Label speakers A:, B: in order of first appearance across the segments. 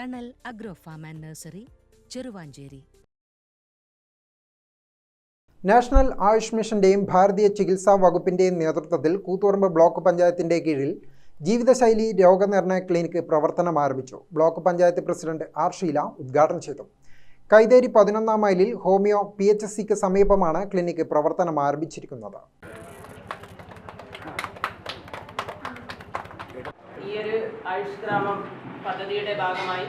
A: Thanal agro farm and nursery Cheruvanchery.
B: National Ayush മിഷന്റെയും ഭാരതീയ ചികിത്സാ വകുപ്പിന്റെയും നേതൃത്വത്തിൽ കൂത്തുപറമ്പ് ബ്ലോക്ക് പഞ്ചായത്തിന്റെ കീഴിൽ ജീവിതശൈലി രോഗനിർണയ ക്ലിനിക്ക് പ്രവർത്തനം ആരംഭിച്ചു. Block panchayat president R Sheela ഉദ്ഘാടനം ചെയ്തു. കൈതേരി പതിനൊന്നാം മൈലിൽ ഹോമിയോ പി എച്ച് എസ് സിക്ക് സമീപമാണ് ക്ലിനിക്ക് പ്രവർത്തനം ആരംഭിച്ചിരിക്കുന്നത്.
C: ഈ ഒരു ആയുഷ് ഗ്രാമം പദ്ധതിയുടെ ഭാഗമായി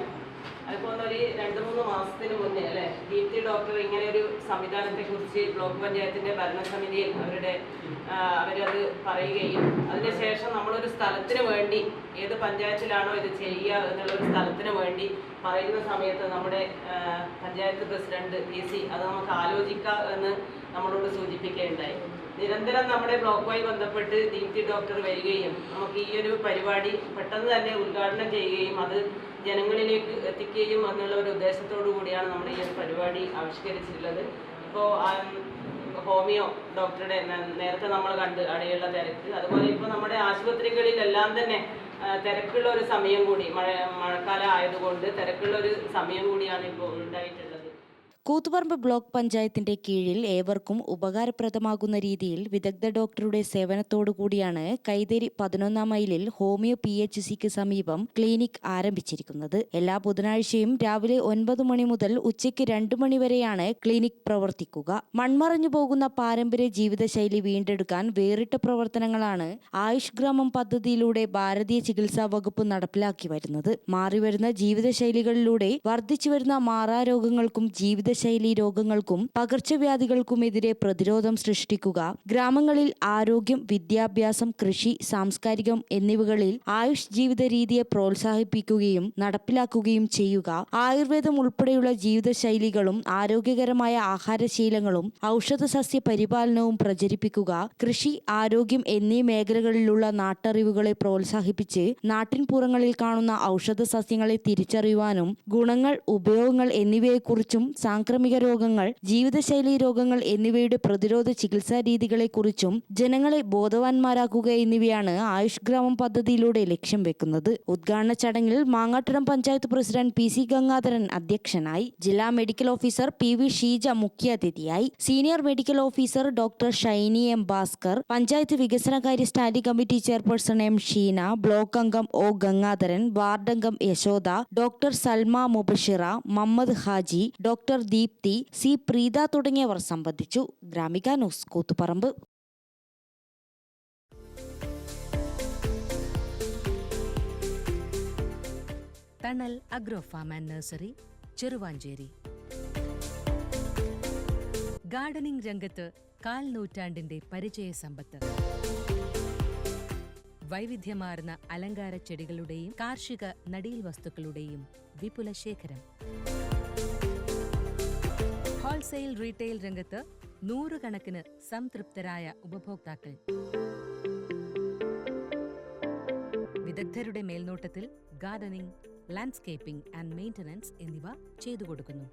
C: അതിപ്പോൾ ഒരു രണ്ട് മൂന്ന് മാസത്തിന് മുന്നേ അല്ലേ? ദീപ്തി ഡോക്ടർ ഇങ്ങനെ ഒരു സംവിധാനത്തെക്കുറിച്ച് ബ്ലോക്ക് പഞ്ചായത്തിന്റെ ഭരണസമിതിയിൽ അവരുടെ അവരത് പറയുകയും അതിനുശേഷം നമ്മളൊരു സ്ഥലത്തിന് വേണ്ടി ഏത് പഞ്ചായത്തിലാണോ ഇത് ചെയ്യുക എന്നുള്ള ഒരു സ്ഥലത്തിന് വേണ്ടി പറയുന്ന സമയത്ത് നമ്മുടെ പഞ്ചായത്ത് പ്രസിഡന്റ് പി സി അത് നമുക്ക് ആലോചിക്കാം എന്ന് നമ്മളോട് സൂചിപ്പിക്കുകയുണ്ടായി. നിരന്തരം നമ്മുടെ ബ്ലോക്കുമായി ബന്ധപ്പെട്ട് ദീപ്തി ഡോക്ടർ വരികയും നമുക്ക് ഈ ഒരു പരിപാടി പെട്ടെന്ന് തന്നെ ഉദ്ഘാടനം ചെയ്യുകയും അത് ജനങ്ങളിലേക്ക് എത്തിക്കുകയും എന്നുള്ള ഒരു ഉദ്ദേശത്തോടു കൂടിയാണ് നമ്മൾ ഈ ഒരു പരിപാടി ആവിഷ്കരിച്ചിട്ടുള്ളത്. ഇപ്പോൾ ഹോമിയോ ഡോക്ടറുടെ നേരത്തെ നമ്മൾ കണ്ട് അടയുള്ള തിരക്ക്. അതുപോലെ ഇപ്പോൾ നമ്മുടെ ആശുപത്രികളിലെല്ലാം തന്നെ തിരക്കുള്ള ഒരു സമയം കൂടി മഴ മഴക്കാലം ആയതുകൊണ്ട് തിരക്കുള്ള ഒരു സമയം കൂടിയാണ് ഇപ്പോൾ ഉണ്ടായിട്ടുള്ളത്.
D: കൂത്തുപറമ്പ് ബ്ലോക്ക് പഞ്ചായത്തിന്റെ കീഴിൽ ഏവർക്കും ഉപകാരപ്രദമാകുന്ന രീതിയിൽ വിദഗ്ധ ഡോക്ടറുടെ സേവനത്തോടു കൂടിയാണ് കൈതേരി പതിനൊന്നാം മൈലിൽ ഹോമിയോ പി എച്ച് സിക്ക് സമീപം ക്ലിനിക് ആരംഭിച്ചിരിക്കുന്നത്. എല്ലാ ബുധനാഴ്ചയും രാവിലെ ഒൻപത് മണി മുതൽ ഉച്ചയ്ക്ക് രണ്ടു മണി വരെയാണ് ക്ലിനിക് പ്രവർത്തിക്കുക. മൺമറഞ്ഞു പോകുന്ന പാരമ്പര്യ ജീവിതശൈലി വീണ്ടെടുക്കാൻ വേറിട്ട പ്രവർത്തനങ്ങളാണ് ആയുഷ് ഗ്രാമം പദ്ധതിയിലൂടെ ഭാരതീയ ചികിത്സാ വകുപ്പ് നടപ്പിലാക്കി വരുന്നത്. മാറിവരുന്ന ജീവിതശൈലികളിലൂടെ വർദ്ധിച്ചു വരുന്ന മാറാരോഗങ്ങൾക്കും ജീവിതശൈലി രോഗങ്ങൾക്കും പകർച്ചവ്യാധികൾക്കുമെതിരെ പ്രതിരോധം സൃഷ്ടിക്കുക ഗ്രാമങ്ങളിൽ ആരോഗ്യം വിദ്യാഭ്യാസം കൃഷി സാംസ്കാരികം എന്നിവകളിൽ ആയുഷ് ജീവിത രീതിയെ പ്രോത്സാഹിപ്പിക്കുകയും നടപ്പിലാക്കുകയും ചെയ്യുക. ആയുർവേദം ഉൾപ്പെടെയുള്ള ജീവിതശൈലികളും ആരോഗ്യകരമായ ആഹാരശീലങ്ങളും ഔഷധ സസ്യ പരിപാലനവും പ്രചരിപ്പിക്കുക കൃഷി ആരോഗ്യം എന്നീ മേഖലകളിലുള്ള നാട്ടറിവുകളെ പ്രോത്സാഹിപ്പിച്ച് നാട്ടിൻപുറങ്ങളിൽ കാണുന്ന ഔഷധ സസ്യങ്ങളെ തിരിച്ചറിയുവാനും ഗുണങ്ങൾ ഉപയോഗങ്ങൾ എന്നിവയെക്കുറിച്ചും സാംക്രമിക രോഗങ്ങൾ ജീവിതശൈലി രോഗങ്ങൾ എന്നിവയുടെ പ്രതിരോധ ചികിത്സാ രീതികളെക്കുറിച്ചും ജനങ്ങളെ ബോധവാന്മാരാക്കുക എന്നിവയാണ് ആയുഷ് ഗ്രാമം പദ്ധതിയിലൂടെ ലക്ഷ്യം വെക്കുന്നത്. ഉദ്ഘാടന ചടങ്ങിൽ Mangattoram panchayat president P C Gangadharan അധ്യക്ഷനായി ജില്ലാ medical officer P V Sheeja മുഖ്യാതിഥിയായി senior medical officer doctor Shyni M Bhaskar panchayat വികസനകാര്യ standing committee chairperson M Sheena block അംഗം O Gangadharan വാർഡംഗം Yashoda doctor Salma Mubashira Mammad Haji doctor Deepthi C Preetha തുടങ്ങിയവർ സംബന്ധിച്ചു Gramika news Koothuparamba.
A: Thanal agro farm and nursery Cheruvanchery. Gardening രംഗത്ത് കാൽ നൂറ്റാണ്ടിന്റെ പരിചയ സമ്പത്ത്. വൈവിധ്യമാർന്ന അലങ്കാര ചെടികളുടെയും കാർഷിക നടീൽ വസ്തുക്കളുടെയും വിപുല ശേഖരം ഹോൾസെയിൽ റീറ്റെയിൽ രംഗത്ത് നൂറുകണക്കിന് സംതൃപ്തരായ ഉപഭോക്താക്കൾ. വിദഗ്ധരുടെ മേൽനോട്ടത്തിൽ ഗാർഡനിംഗ് ലാൻഡ്സ്കേപ്പിംഗ് ആൻഡ് മെയിന്റനൻസ് എന്നിവ ചെയ്തു കൊടുക്കുന്നു